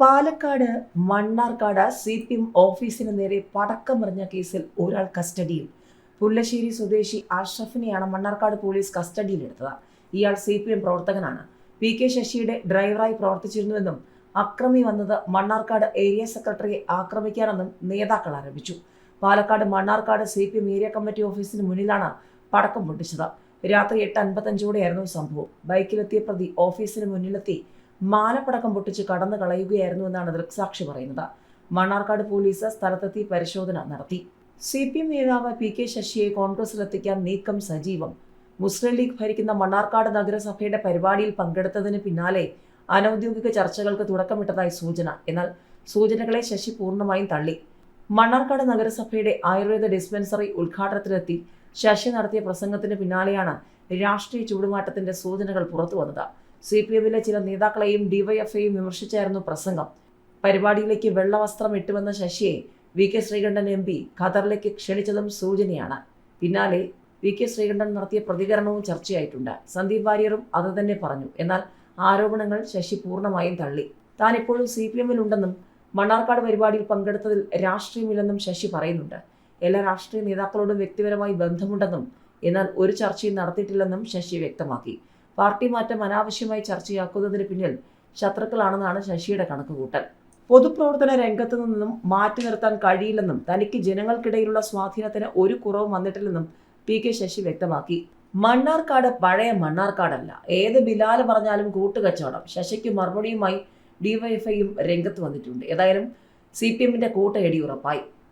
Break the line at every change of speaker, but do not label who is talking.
Palakkad Mannarkkad C P M ഓഫീസിന് നേരെ പടക്കമെറിഞ്ഞ കേസിൽ ഒരാൾ കസ്റ്റഡിയിൽ. പുല്ലശ്ശേരി സ്വദേശി അഷ്റഫിനെയാണ് മണ്ണാർക്കാട് പോലീസ് കസ്റ്റഡിയിലെടുത്തത്. ഇയാൾ സി പി എം പ്രവർത്തകനാണ്. പി കെ ശശിയുടെ ഡ്രൈവറായി പ്രവർത്തിച്ചിരുന്നുവെന്നും അക്രമി വന്നത് മണ്ണാർക്കാട് ഏരിയ സെക്രട്ടറിയെ ആക്രമിക്കാനെന്നും നേതാക്കൾ ആരോപിച്ചു. Palakkad Mannarkkad C P M area committee ഓഫീസിന് മുന്നിലാണ് പടക്കം പൊട്ടിച്ചത്. രാത്രി എട്ട് അൻപത്തഞ്ചോടെയായിരുന്നു സംഭവം. ബൈക്കിലെത്തിയ പ്രതി ഓഫീസിന് മുന്നിലെത്തി മാലപ്പടക്കം പൊട്ടിച്ച് കടന്നു കളയുകയായിരുന്നു എന്നാണ് ദൃക്സാക്ഷി പറയുന്നത്. മണ്ണാർക്കാട് പോലീസ് സ്ഥലത്തെത്തി പരിശോധന നടത്തി. സി പി എം നേതാവ് പി കെ ശശിയെ കോൺഗ്രസിലെത്തിക്കാൻ നീക്കം സജീവം. മുസ്ലിം ലീഗ് ഭരിക്കുന്ന മണ്ണാർക്കാട് നഗരസഭയുടെ പരിപാടിയിൽ പങ്കെടുത്തതിന് പിന്നാലെ അനൌദ്യോഗിക ചർച്ചകൾക്ക് തുടക്കമിട്ടതായി സൂചന. എന്നാൽ സൂചനകളെ ശശി പൂർണമായും തള്ളി. മണ്ണാർക്കാട് നഗരസഭയുടെ ആയുർവേദ ഡിസ്പെൻസറി ഉദ്ഘാടനത്തിലെത്തി ശശി നടത്തിയ പ്രസംഗത്തിന് പിന്നാലെയാണ് രാഷ്ട്രീയ ചൂടുമാറ്റത്തിന്റെ സൂചനകൾ പുറത്തു വന്നത് സി പി എമ്മിലെ ചില നേതാക്കളെയും ഡിവൈഎഫ്ഐയും വിമർശിച്ചായിരുന്നു പ്രസംഗം. പരിപാടിയിലേക്ക് വെള്ളവസ്ത്രം ഇട്ടുവന്ന ശശിയെ V K Sreekandan M P ഖത്തറിലേക്ക് ക്ഷണിച്ചതും സൂചനയാണ്. പിന്നാലെ വി കെ ശ്രീകണ്ഠൻ നടത്തിയ പ്രതികരണവും ചർച്ചയായിട്ടുണ്ട്. സന്ദീപ് വാര്യറും അത് തന്നെ പറഞ്ഞു. എന്നാൽ ആരോപണങ്ങൾ ശശി പൂർണമായും തള്ളി. താൻ ഇപ്പോഴും സി പി എമ്മിലുണ്ടെന്നും മണ്ണാർക്കാട് പരിപാടിയിൽ പങ്കെടുത്തതിൽ രാഷ്ട്രീയമില്ലെന്നും ശശി പറയുന്നുണ്ട്. എല്ലാ രാഷ്ട്രീയ നേതാക്കളോടും വ്യക്തിപരമായി ബന്ധമുണ്ടെന്നും എന്നാൽ ഒരു ചർച്ചയും നടത്തിയിട്ടില്ലെന്നും ശശി വ്യക്തമാക്കി. പാർട്ടി മാറ്റം അനാവശ്യമായി ചർച്ചയാക്കുന്നതിന് പിന്നിൽ ശത്രുക്കളാണെന്നാണ് ശശിയുടെ കണക്കുകൂട്ടൽ. പൊതുപ്രവർത്തന രംഗത്തു നിന്നും മാറ്റി നിർത്താൻ കഴിയില്ലെന്നും തനിക്ക് ജനങ്ങൾക്കിടയിലുള്ള സ്വാധീനത്തിന് ഒരു കുറവും വന്നിട്ടില്ലെന്നും പി കെ ശശി വ്യക്തമാക്കി. മണ്ണാർക്കാട് പഴയ മണ്ണാർക്കാടല്ല. ഏത് ബിലാൽ പറഞ്ഞാലും കൂട്ടുകച്ചവടം. ശശിക്ക് മറുപടിയുമായി ഡിവൈഎഫ്ഐയും രംഗത്ത് വന്നിട്ടുണ്ട്. ഏതായാലും സി പി എമ്മിന്റെ കൂട്ടയടി ഉറപ്പായി.